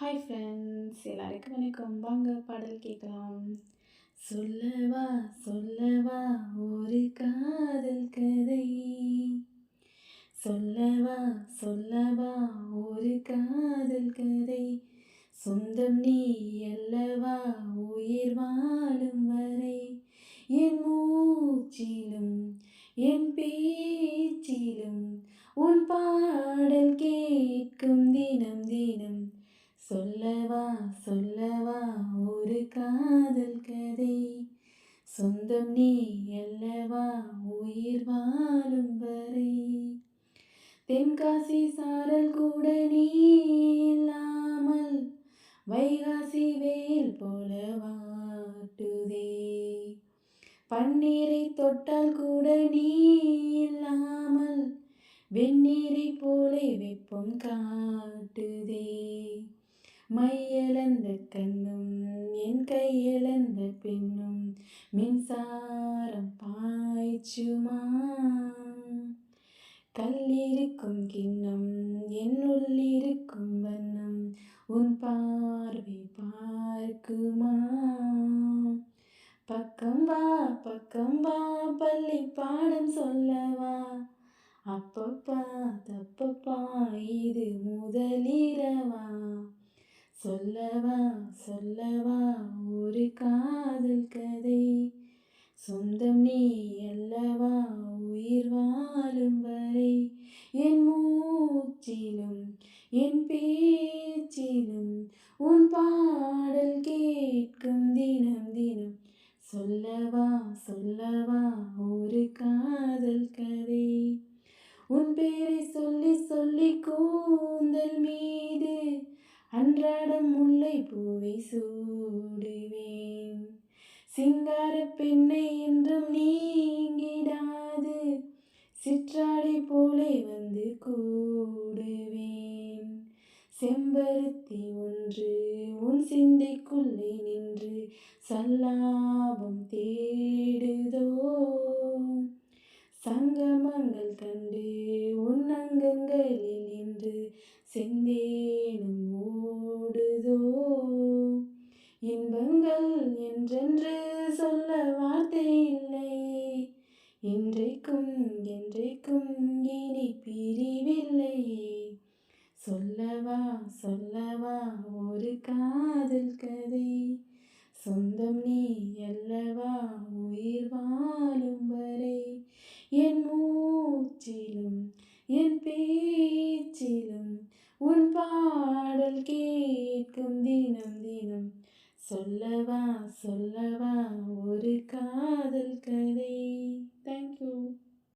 Hi friends எல்லாருக்கும் வணக்கம். வாங்க பாடல் கேட்கலாம். சொல்லவா சொல்லவா ஒரு காதல் கதை. சொல்லவா சொல்லவா ஒரு காதல் கதை. சொந்தம் நீ அல்லவா உயிர் வாழும் வரை. என் மூச்சிலும் என் பேச்சிலும் உன் பாடல் கேட்கும் தினம் தினம். சொல்லவா சொல்லவா ஒரு காதல் கதை. சொந்தம் நீ அல்லவா உயிர் வாழும் வரை. தென்காசி சாரல் கூட நீ இல்லாமல் வைகாசி வேல் போல வாட்டுதே. பன்னீரை தொட்டால் கூட நீ இல்லாமல் வெந்நீரை போல வெப்பம் காட்டுதே. மையிழந்த கண்ணும் என் கையிழந்த பெண்ணும் மின்சாரம் பாய்ச்சுமா? கல்லிருக்கும் கிண்ணம் என் உள்ளிருக்கும் வண்ணம் உன் பார்வை பார்க்குமா? பக்கம் வா பக்கம் வா பள்ளி பாடம் சொல்லவா? அப்பப்பா தப்பப்பா இது முதல் சொல்லவா சொல்லவா ஒரு காதல் கதை. சொந்தம் நீ அல்லவா உயிர் வாழும் வரை. என் மூச்சிலும் என் பேச்சிலும் உன் பாடல் கேட்கும் தினம் தினம். சொல்லவா சொல்லவா ஒரு காதல் கதை. உன் பேரை சொல்லி சொல்லி கூந்தல் மீ அன்றாடம் முல்லை பூவை சூடுவேன். சிங்கார பெண்ணை என்றும் நீங்கிடாது. சிற்றாடை போலே வந்து கூடுவேன். செம்பருத்தி ஒன்று உன் சிந்தைக்குள்ளே நின்று சல்லாபம் தேடுதோ? சங்கமங்கள் கண்டு உன் அங்கங்களில் நின்று செந்தே இன்பங்கள் என்றென்று சொல்ல வார்த்தை இல்லை. என்றைக்கும் என்றைக்கும் இனி பிரிவில்லையே சொல்லவா சொல்லவா ஒரு காதல் கதை. சொந்தம் நீ அல்லவா சொல்லவா சொல்லவா ஒரு காதல் கதை. தேங்க்யூ